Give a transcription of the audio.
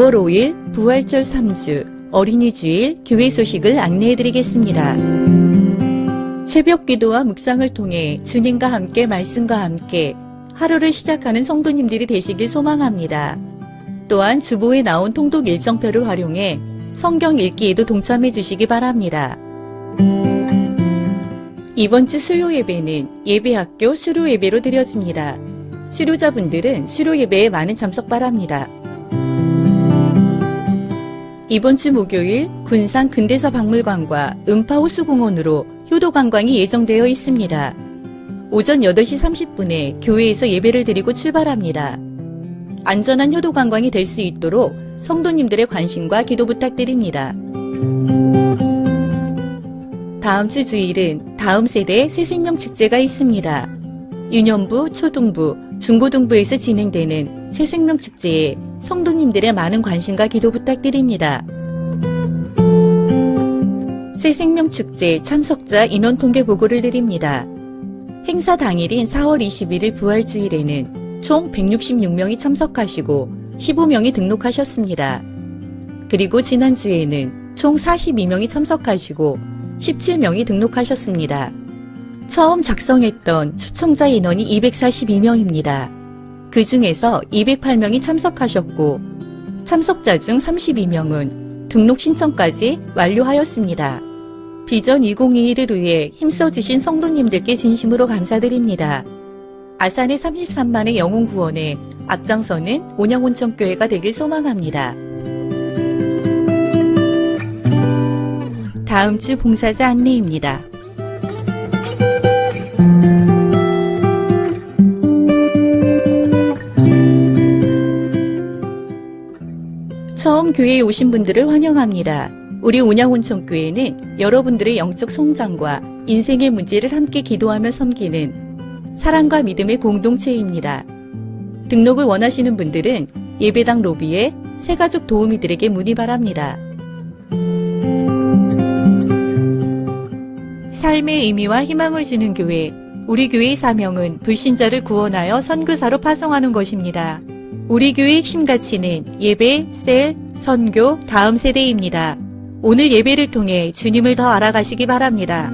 9월 5일 부활절 3주 어린이 주일 교회 소식을 안내해 드리겠습니다. 새벽 기도와 묵상을 통해 주님과 함께 말씀과 함께 하루를 시작하는 성도님들이 되시길 소망합니다. 또한 주보에 나온 통독 일정표를 활용해 성경 읽기에도 동참해 주시기 바랍니다. 이번 주 수요 예배는 예배학교 수료 예배로 드려집니다. 수료자분들은 수료 예배에 많은 참석 바랍니다. 이번 주 목요일 군산 근대사 박물관과 음파호수공원으로 효도 관광이 예정되어 있습니다. 오전 8시 30분에 교회에서 예배를 드리고 출발합니다. 안전한 효도 관광이 될 수 있도록 성도님들의 관심과 기도 부탁드립니다. 다음 주 주일은 다음 세대 새 생명 축제가 있습니다. 유년부, 초등부, 중고등부에서 진행되는 새 생명 축제에 성도님들의 많은 관심과 기도 부탁드립니다. 새 생명 축제 참석자 인원 통계 보고를 드립니다. 행사 당일인 4월 21일 부활주일에는 총 166명이 참석하시고 15명이 등록하셨습니다. 그리고 지난주에는 총 42명이 참석하시고 17명이 등록하셨습니다. 처음 작성했던 초청자 인원이 242명입니다. 그 중에서 208명이 참석하셨고 참석자 중 32명은 등록 신청까지 완료하였습니다. 비전 2021을 위해 힘써주신 성도님들께 진심으로 감사드립니다. 아산의 33만의 영혼 구원에 앞장서는 온양온천교회가 되길 소망합니다. 다음 주 봉사자 안내입니다. 교회에 오신 분들을 환영합니다. 우리 온양온천교회는 여러분들의 영적 성장과 인생의 문제를 함께 기도하며 섬기는 사랑과 믿음의 공동체입니다. 등록을 원하시는 분들은 예배당 로비에 새가족 도우미들에게 문의 바랍니다. 삶의 의미와 희망을 주는 교회, 우리 교회의 사명은 불신자를 구원하여 선교사로 파송하는 것입니다. 우리 교회의 핵심 가치는 예배, 셀, 선교, 다음 세대입니다. 오늘 예배를 통해 주님을 더 알아가시기 바랍니다.